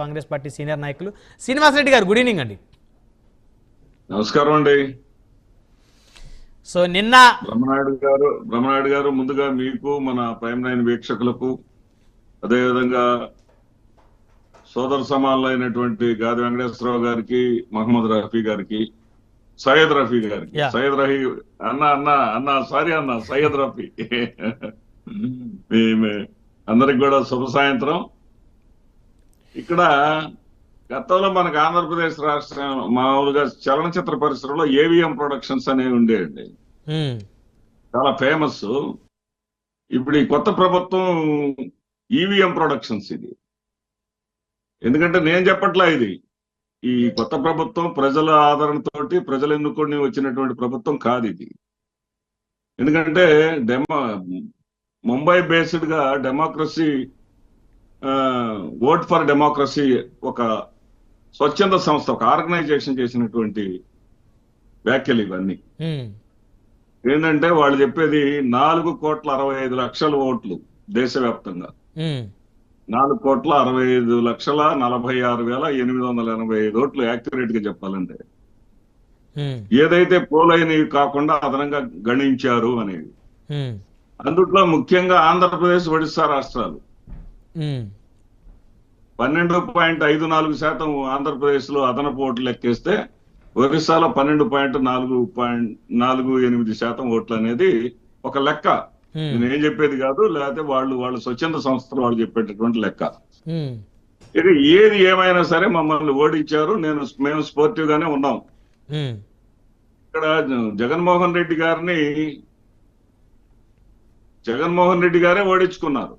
Congress party senior నాయకులు. శ్రీనివాసరెడ్డి గారు good evening అండి. నమస్కారం అండి. సో నిన్న బ్రహ్మనాయుడు గారు బ్రహ్మనాయుడు గారు ముందుగా మీకు మన ప్రైమ్ నైన్ వీక్షకులకు అదేవిధంగా సోదర సమానులైనటువంటి గాది వెంకటేశ్వరరావు గారికి మహమ్మద్ రఫీ గారికి సయ్యద్ రఫీ గారికి. సయ్యద్ రఫీ అన్న అన్న అన్న సారీ అన్న సయ్యద్ రఫీ. అందరికి కూడా శుభ సాయంత్రం. ఇక్కడ గతంలో మనకు ఆంధ్రప్రదేశ్ రాష్ట్రం మామూలుగా చలనచిత్ర పరిశ్రమలో ఏవిఎం ప్రొడక్షన్స్ అనేవి ఉండేయండి. చాలా ఫేమస్ ఇప్పుడు ఈ కొత్త ప్రభుత్వం ఈవీఎం ప్రొడక్షన్స్ ఇది. ఎందుకంటే నేను చెప్పట్లా ఇది. ఈ కొత్త ప్రభుత్వం ప్రజల ఆదరణతోటి ప్రజలు ఎన్నుకొని వచ్చినటువంటి ప్రభుత్వం కాదు ఇది. ఎందుకంటే డెమో ముంబై బేస్డ్గా డెమోక్రసీ ఓట్ ఫర్ డెమోక్రసీ ఒక స్వచ్ఛంద సంస్థ ఒక ఆర్గనైజేషన్ చేసినటువంటి వ్యాఖ్యలు ఇవన్నీ. ఏంటంటే వాళ్ళు చెప్పేది నాలుగు కోట్ల అరవై ఐదు లక్షల ఓట్లు దేశవ్యాప్తంగా. నాలుగు కోట్ల అరవై ఐదు లక్షల నలభై ఆరు వేల ఎనిమిది వందల ఎనభై ఐదు ఓట్లు యాక్యురేట్గా చెప్పాలంటే ఏదైతే పోలైనవి కాకుండా అదనంగా గణించారు అనేది. అందుట్లో ముఖ్యంగా ఆంధ్రప్రదేశ్ ఒడిశా రాష్ట్రాలు. పన్నెండు పాయింట్ ఐదు నాలుగు శాతం ఆంధ్రప్రదేశ్లో అదనపు ఓట్లు లెక్కేస్తే ఒరిస్సాలో పన్నెండు పాయింట్ నాలుగు పాయింట్ నాలుగు ఎనిమిది శాతం ఓట్లు అనేది ఒక లెక్క. నేను ఏం చెప్పేది కాదు లేకపోతే వాళ్ళు వాళ్ళు స్వచ్ఛంద సంస్థలు వాళ్ళు చెప్పేటటువంటి లెక్క. ఇక ఏది ఏమైనా సరే మమ్మల్ని ఓడించారు నేను మేము స్పోర్టివ్ గానే ఉన్నాం ఇక్కడ జగన్మోహన్ రెడ్డి గారిని జగన్మోహన్ రెడ్డి గారే ఓడించుకున్నారు.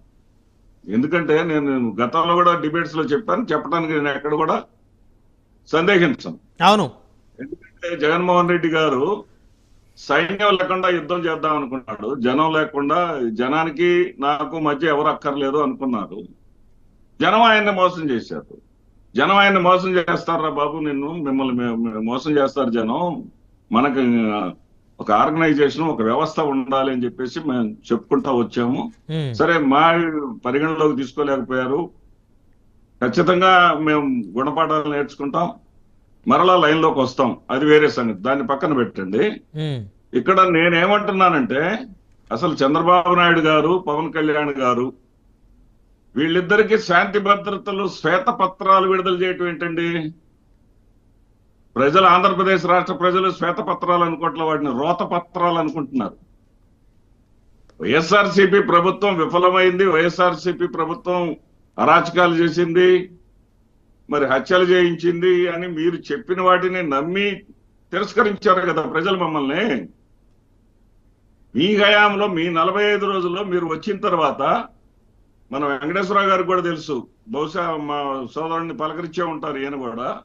ఎందుకంటే నేను గతంలో కూడా డిబేట్స్లో చెప్పాను చెప్పడానికి నేను ఎక్కడ కూడా సందేహించను. అవును. ఎందుకంటే జగన్మోహన్ రెడ్డి గారు సైన్యం లేకుండా యుద్ధం చేద్దాం అనుకున్నాడు. జనం లేకుండా జనానికి నాకు మధ్య ఎవరు అక్కర్లేదు అనుకున్నారు. జనం ఆయన్ని మోసం చేశారు. జనం ఆయన్ని మోసం చేస్తారా బాబు నిన్ను? మిమ్మల్ని మోసం చేస్తారు జనం. మనకు ఒక ఆర్గనైజేషన్ ఒక వ్యవస్థ ఉండాలి అని చెప్పేసి మేము చెప్పుకుంటా వచ్చాము. సరే మా పరిగణలోకి తీసుకోలేకపోయారు. ఖచ్చితంగా మేము గుణపాఠాలు నేర్చుకుంటాం. మరలా లైన్లోకి వస్తాం. అది వేరే సంగతి. దాన్ని పక్కన పెట్టండి. ఇక్కడ నేనేమంటున్నానంటే అసలు చంద్రబాబు నాయుడు గారు పవన్ కళ్యాణ్ గారు వీళ్ళిద్దరికి శాంతి భద్రతలు శ్వేత పత్రాలు విడుదల చేయటం ఏంటండి? ప్రజలు ఆంధ్రప్రదేశ్ రాష్ట్ర ప్రజలు శ్వేత పత్రాలు అనుకుంటున్న వాటిని రోత పత్రాలు అనుకుంటున్నారు. వైఎస్ఆర్సీపీ ప్రభుత్వం విఫలమైంది వైఎస్ఆర్సీపీ ప్రభుత్వం అరాచకాలు చేసింది మరి హత్యలు చేయించింది అని మీరు చెప్పిన వాటిని నమ్మి తిరస్కరించారు కదా ప్రజలు మమ్మల్ని. మీ హయాంలో మీ నలభై ఐదు రోజుల్లో మీరు వచ్చిన తర్వాత మన వెంకటేశ్వరరావు గారికి కూడా తెలుసు. బహుశా మా సోదరుడిని పలకరించే ఉంటారు ఈయన కూడా.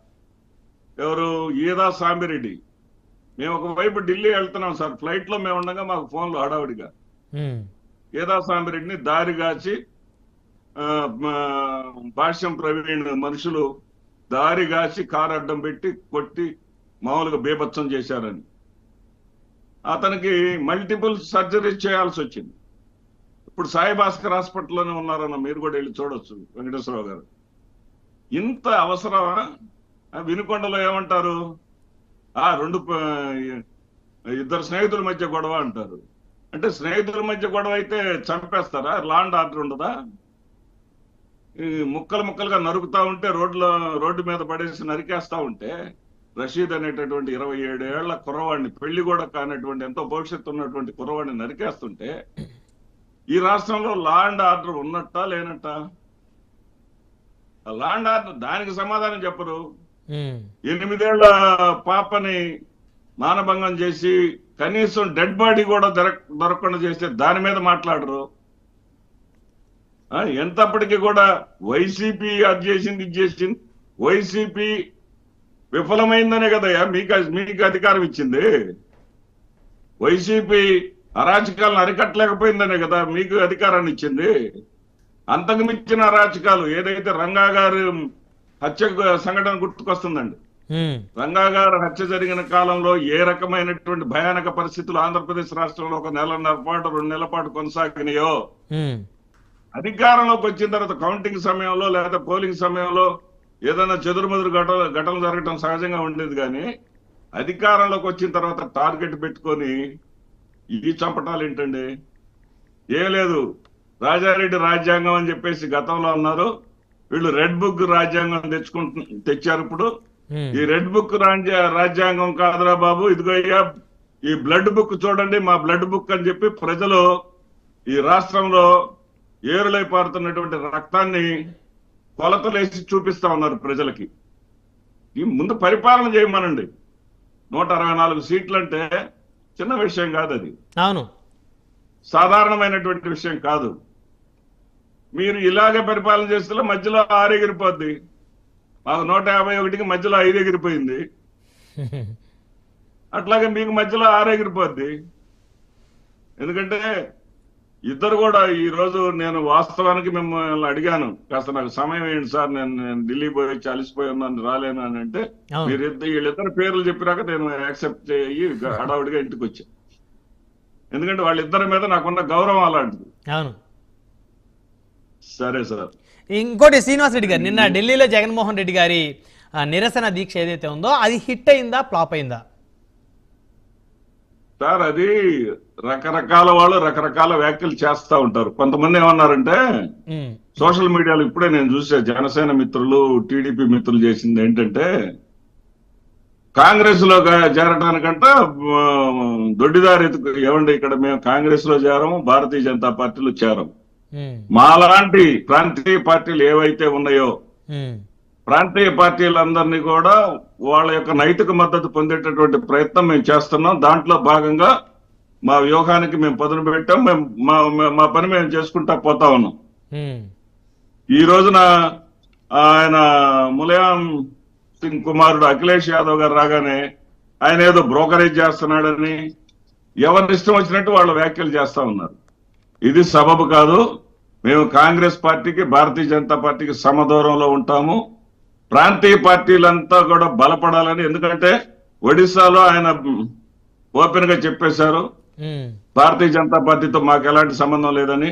ఎవరు? ఈదా సాంబిరెడ్డి మేము ఒకవైపు ఢిల్లీ వెళ్తున్నాం సార్. ఫ్లైట్లో మేము ఉండగా మాకు ఫోన్లు హడావుడిగా. ఈదా సాంబిరెడ్డిని దారి కాచి ఆ, మా భాష్యం ప్రవీణ్ మనుషులు దారి కాచి కారు అడ్డం పెట్టి కొట్టి మామూలుగా బేభత్సం చేశారని. అతనికి మల్టిపుల్ సర్జరీస్ చేయాల్సి వచ్చింది. ఇప్పుడు సాయి భాస్కర్ హాస్పిటల్లోనే ఉన్నారన్న మీరు కూడా వెళ్ళి చూడొచ్చు వెంకటేశ్వరరావు గారు. ఇంత అవసరమా? వినుకొండలో ఏమంటారు? ఆ రెండు ఇద్దరు స్నేహితుల మధ్య గొడవ అంటారు. అంటే స్నేహితుల మధ్య గొడవ అయితే చంపేస్తారా? లాండ్ ఆర్డర్ ఉండదా? ముక్కలు ముక్కలుగా నరుకుతా ఉంటే రోడ్లో రోడ్డు మీద పడేసి నరికేస్తా ఉంటే రషీద్ అనేటటువంటి ఇరవై ఏడు ఏళ్ళ కుర్రవాడిని పెళ్ళి కూడా కానటువంటి ఎంతో భవిష్యత్తు ఉన్నటువంటి కుర్రవాడిని నరికేస్తుంటే ఈ రాష్ట్రంలో లాండ్ ఆర్డర్ ఉన్నట్టా లేనట్టా? లాండ్ ఆర్డర్ దానికి సమాధానం చెప్పరు. ఎనిమిదేళ్ళ పాపని మానభంగం చేసి కనీసం డెడ్ బాడీ కూడా దొరక దొరకకుండా చేస్తే దాని మీద మాట్లాడరు. ఆ, ఎంతప్పటికీ కూడా వైసీపీ అది చేసింది ఇది చేసింది. వైసీపీ విఫలమైందనే కదయ్యా మీకు మీకు అధికారం ఇచ్చింది. వైసీపీ అరాచకాలను అరికట్టలేకపోయిందనే కదా మీకు అధికారాన్ని ఇచ్చింది. అంతకు మించిన అరాచకాలు ఏదైతే రంగా గారు హత్య సంఘటన గుర్తుకొస్తుందండి. రంగా గారు హత్య జరిగిన కాలంలో ఏ రకమైనటువంటి భయానక పరిస్థితులు ఆంధ్రప్రదేశ్ రాష్ట్రంలో ఒక నెలన్నర పాటు రెండు నెలల పాటు కొనసాగినాయో? అధికారంలోకి వచ్చిన తర్వాత కౌంటింగ్ సమయంలో లేదా పోలింగ్ సమయంలో ఏదైనా చెదురుమదురు ఘట ఘటనలు జరగటం సహజంగా ఉండేది కానీ అధికారంలోకి వచ్చిన తర్వాత టార్గెట్ పెట్టుకొని ఈ చంపటాలు ఏంటండి? ఏం లేదు. రాజారెడ్డి రాజ్యాంగం అని చెప్పేసి గతంలో అన్నారు. వీళ్ళు రెడ్ బుక్ రాజ్యాంగం తెచ్చుకుంటు తెచ్చారు ఇప్పుడు. ఈ రెడ్ బుక్ రాజ్య రాజ్యాంగం కాదురా బాబు. ఇదిగో అయ్యా ఈ బ్లడ్ బుక్ చూడండి మా బ్లడ్ బుక్ అని చెప్పి ప్రజలు ఈ రాష్ట్రంలో ఏరులై పారుతున్నటువంటి రక్తాన్ని కొలతలేసి చూపిస్తా ఉన్నారు ప్రజలకి. ఈ ముందు పరిపాలన చేయమనండి. నూట అరవై నాలుగు సీట్లు అంటే చిన్న విషయం కాదు అది. అవును. సాధారణమైనటువంటి విషయం కాదు. మీరు ఇలాగే పరిపాలన చేస్తే మధ్యలో ఆరు ఎగిరిపోద్ది. మాకు నూట యాభై ఒకటికి మధ్యలో ఐదు ఎగిరిపోయింది. అట్లాగే మీకు మధ్యలో ఆరు ఎగిరిపోద్ది. ఎందుకంటే ఇద్దరు కూడా ఈ రోజు నేను వాస్తవానికి మిమ్మల్ని అడిగాను. కాస్త నాకు సమయం ఏంటి సార్ నేను నేను ఢిల్లీ పోయి వచ్చి అలసిపోయి ఉన్నాను రాలేను అని అంటే. మీరు వీళ్ళిద్దరు పేర్లు చెప్పినాక నేను యాక్సెప్ట్ చేయి హడావుడిగా ఇంటికి వచ్చా ఎందుకంటే వాళ్ళిద్దరి మీద నాకున్న గౌరవం అలాంటిది. అవును. సరే సార్ ఇంకోటి శ్రీనివాస్ రెడ్డి గారు నిన్న ఢిల్లీలో జగన్మోహన్ రెడ్డి గారి నిరసన దీక్ష ఏదైతే ఉందో అది హిట్ అయిందా ఫ్లాప్ అయిందా? సార్ అది రకరకాల వాళ్ళు రకరకాల వ్యాఖ్యలు చేస్తా ఉంటారు. కొంతమంది ఏమన్నారంటే సోషల్ మీడియాలో ఇప్పుడే నేను చూసా జనసేన మిత్రులు టీడీపీ మిత్రులు చేసింది ఏంటంటే కాంగ్రెస్లో ఆ, దొడ్డిదారి ఏమండి ఇక్కడ మేము కాంగ్రెస్లో చేరము భారతీయ జనతా పార్టీలో చేరము. మాలాంటి ప్రాంతీయ పార్టీలు ఏవైతే ఉన్నాయో ప్రాంతీయ పార్టీలందరినీ కూడా వాళ్ళ యొక్క నైతిక మద్దతు పొందేటటువంటి ప్రయత్నం మేము చేస్తున్నాం. దాంట్లో భాగంగా మా వ్యూహానికి మేము పదును పెట్టాం. మేము మా పని మేము చేసుకుంటా పోతా ఉన్నాం. ఈ రోజున ఆయన ములయాం సింగ్ కుమారుడు అఖిలేష్ యాదవ్ గారు రాగానే ఆయన ఏదో బ్రోకరేజ్ చేస్తున్నాడని ఎవరి ఇష్టం వచ్చినట్టు వాళ్ళ వ్యాఖ్యలు చేస్తా ఉన్నారు. ఇది సబబు కాదు. మేము కాంగ్రెస్ పార్టీకి భారతీయ జనతా పార్టీకి సమదూరంలో ఉంటాము. ప్రాంతీయ పార్టీలంతా కూడా బలపడాలని ఎందుకంటే ఒడిశాలో ఆయన ఓపెన్గా చెప్పేశారు భారతీయ జనతా పార్టీతో మాకు ఎలాంటి సంబంధం లేదని.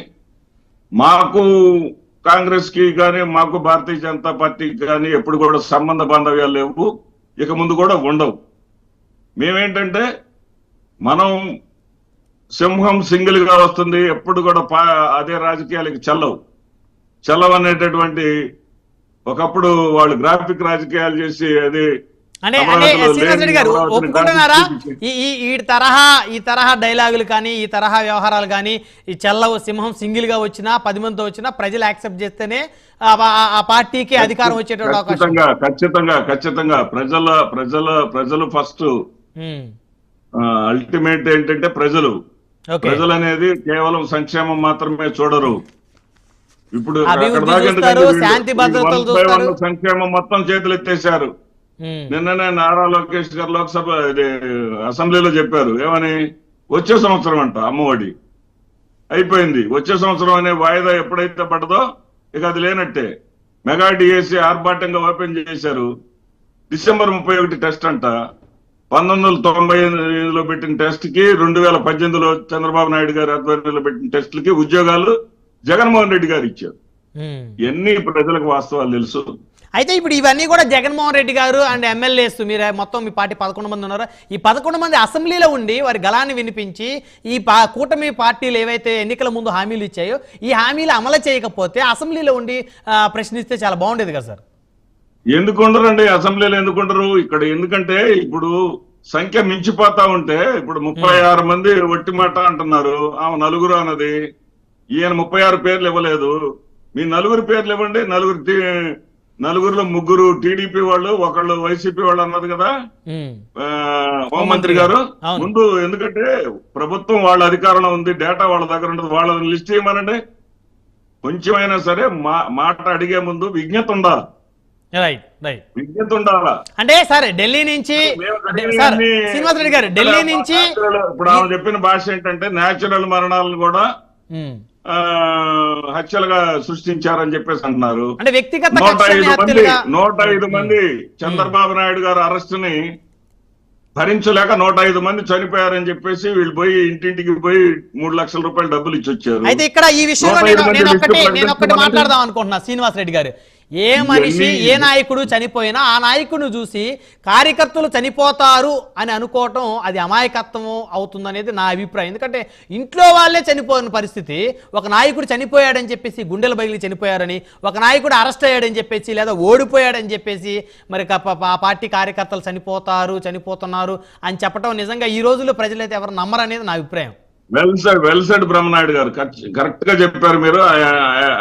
మాకు కాంగ్రెస్కి కానీ మాకు భారతీయ జనతా పార్టీకి కానీ ఎప్పుడు కూడా సంబంధ బాంధవ్యాలు లేవు. ఇక ముందు కూడా ఉండవు. మేమేంటంటే మనం సింహం సింగిల్గా వస్తుంది ఎప్పుడు కూడా అదే రాజకీయాలకి చెల్లవు. చెల్లవు అనేటటువంటి ఒకప్పుడు వాళ్ళు గ్రాఫిక్ రాజకీయాలు చేసి అది అంటే అంటే గారు ఒప్పుకుంటున్నారా? ఈ తరహా ఈ తరహా డైలాగులు కానీ ఈ తరహా వ్యవహారాలు కానీ ఈ చెల్ల సింహం సింగిల్గా వచ్చినా పది మందితో వచ్చినా ప్రజలు యాక్సెప్ట్ చేస్తేనే ఆ పార్టీకి అధికారం వచ్చేటువంటి అవకాశం. ఖచ్చితంగా ఖచ్చితంగా ఖచ్చితంగా ప్రజల ప్రజల ప్రజలు ఫస్ట్ అల్టిమేట్ ఏంటంటే ప్రజలు. ప్రజలు అనేది కేవలం సంక్షేమం మాత్రమే చూడరు. ఇప్పుడు శాంతి. సంక్షేమం మొత్తం చేతులు ఎత్తేశారు. ఉమ్, నిన్ననే నారా లోకేష్ గారు లోక్సభ అసెంబ్లీలో చెప్పారు. ఏమని? వచ్చే సంవత్సరం అంట అమ్మఒడి. అయిపోయింది. వచ్చే సంవత్సరం అనే వాయిదా ఎప్పుడైతే పడదో ఇక అది లేనట్టే. మెగా డిఎస్సి ఆర్భాటంగా ఓపెన్ చేశారు. డిసెంబర్ ముప్పై ఒకటి టెస్ట్ అంట. పంతొమ్మిది వందల తొంభై ఎనిమిదిలో పెట్టిన టెస్ట్కి రెండు వేల పద్దెనిమిదిలో చంద్రబాబు నాయుడు గారి ఆధ్వర్యంలో పెట్టిన టెస్టులకి ఉద్యోగాలు జగన్మోహన్ రెడ్డి గారు ఇచ్చారు. ఎన్ని ప్రజలకు వాస్తవాలు తెలుసు? అయితే ఇప్పుడు ఇవన్నీ కూడా జగన్మోహన్ రెడ్డి గారు అండ్ ఎమ్మెల్యేస్ మీరు మొత్తం మీ పార్టీ పదకొండు మంది ఉన్నారు. ఈ పదకొండు మంది అసెంబ్లీలో ఉండి వారి గళాన్ని వినిపించి ఈ పా కూటమి పార్టీలు ఏవైతే ఎన్నికల ముందు హామీలు ఇచ్చాయో ఈ హామీలు అమలు చేయకపోతే అసెంబ్లీలో ఉండి ప్రశ్నిస్తే చాలా బాగుండేది కదా సార్. ఎందుకు ఉండరండి? అసెంబ్లీలో ఎందుకు ఉండరు? ఇక్కడ ఎందుకంటే ఇప్పుడు సంఖ్య మించిపోతా ఉంటే ఇప్పుడు ముప్పై ఆరు మంది ఒట్టి మాట అంటున్నారు. ఆమె నలుగురు అన్నది. ఈయన ముప్పై ఆరు పేర్లు ఇవ్వలేదు. మీ నలుగురు పేర్లు ఇవ్వండి. నలుగురు నలుగురులో ముగ్గురు టీడీపీ వాళ్ళు ఒకళ్ళు వైసీపీ వాళ్ళు అన్నది కదా? హోంమంత్రి గారు. ముందు ఎందుకంటే ప్రభుత్వం వాళ్ళ అధికారంలో ఉంది. డేటా వాళ్ళ దగ్గర ఉంటుంది. వాళ్ళ లిస్ట్ చేయమనండి. కొంచెమైనా సరే మా మాట అడిగే ముందు విజ్ఞత ఉండాలి. రైట్ రైట్ విజ్ఞత ఉండాలా అంటే సార్ ఢిల్లీ నుంచి సార్ శ్రీనివాస్ రెడ్డి గారు ఢిల్లీ నుంచి ఇప్పుడు ఆమె చెప్పిన భాష ఏంటంటే నేచురల్ మరణాలను కూడా హత్యలుగా సృష్టించారని చెప్పేసి అంటున్నారు. అంటే వ్యక్తిగత నూట ఐదు మంది నూట ఐదు మంది చంద్రబాబు నాయుడు గారు అరెస్ట్ని భరించలేక నూట ఐదు మంది చనిపోయారని చెప్పేసి వీళ్ళు పోయి ఇంటింటికి పోయి మూడు లక్షల రూపాయలు డబ్బులు ఇచ్చి వచ్చారు అయితే ఇక్కడ ఈ విషయంలో నేను ప్రకటించమనండి. మాట్లాడదాం అనుకుంటున్నా శ్రీనివాస్ రెడ్డి గారు. ఏ మనిషి ఏ నాయకుడు చనిపోయినా ఆ నాయకుడిని చూసి కార్యకర్తలు చనిపోతారు అని అనుకోవటం అది అమాయకత్వం అవుతుందనేది నా అభిప్రాయం. ఎందుకంటే ఇంట్లో వాళ్ళే చనిపోయిన పరిస్థితి. ఒక నాయకుడు చనిపోయాడని చెప్పేసి గుండెల బయలు చనిపోయారని ఒక నాయకుడు అరెస్ట్ అయ్యాడని చెప్పేసి లేదా ఓడిపోయాడని చెప్పేసి మరి ఆ పార్టీ కార్యకర్తలు చనిపోతారు చనిపోతున్నారు అని చెప్పటం నిజంగా ఈ రోజుల్లో ప్రజలైతే ఎవరు నమ్మరనేది నా అభిప్రాయం. Well said well said Brahmanayudu garu. కరెక్ట్గా చెప్పారు మీరు.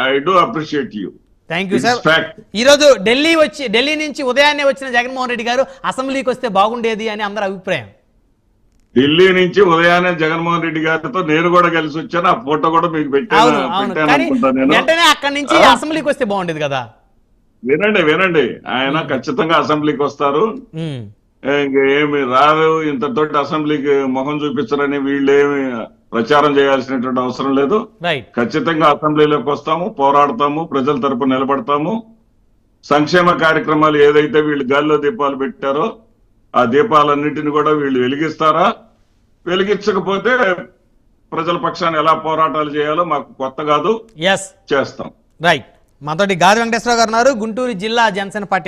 I do appreciate you thank you sir ఈరోజు ఢిల్లీ వచ్చి ఢిల్లీ నుంచి ఉదయాన్నే వచ్చిన జగన్మోహన్ రెడ్డి గారు అసెంబ్లీకి వస్తే బాగుండేది అని అందరి అభిప్రాయం. ఢిల్లీ నుంచి ఉదయాన్నే జగన్మోహన్ రెడ్డి గారితో నేను కూడా కలిసి వచ్చాను. ఆ ఫోటో కూడా మీకు పెట్టాను వెంటనే అక్కడి నుంచి అసెంబ్లీకి వస్తే బాగుండేది కదా. వినండి వినండి. ఆయన ఖచ్చితంగా అసెంబ్లీకి వస్తారు. ఉమ్, ఇంక ఏమి రాదు. ఇంతతోటి అసెంబ్లీకి మొహం చూపించరని వీళ్ళు ఏమి ప్రచారం చేయాల్సినటువంటి అవసరం లేదు. ఖచ్చితంగా అసెంబ్లీలోకి వస్తాము పోరాడతాము ప్రజల తరపున నిలబడతాము. సంక్షేమ కార్యక్రమాలు ఏదైతే వీళ్ళు గాల్లో దీపాలు పెట్టారో ఆ దీపాలన్నింటిని కూడా వీళ్ళు వెలిగిస్తారా? వెలిగించకపోతే ప్రజల పక్షాన్ని ఎలా పోరాటాలు చేయాలో మాకు కొత్త కాదు. చేస్తాం. రైట్ మాతోటి గాది వెంకటేశ్వర గారు గుంటూరు జిల్లా జనసేన పార్టీ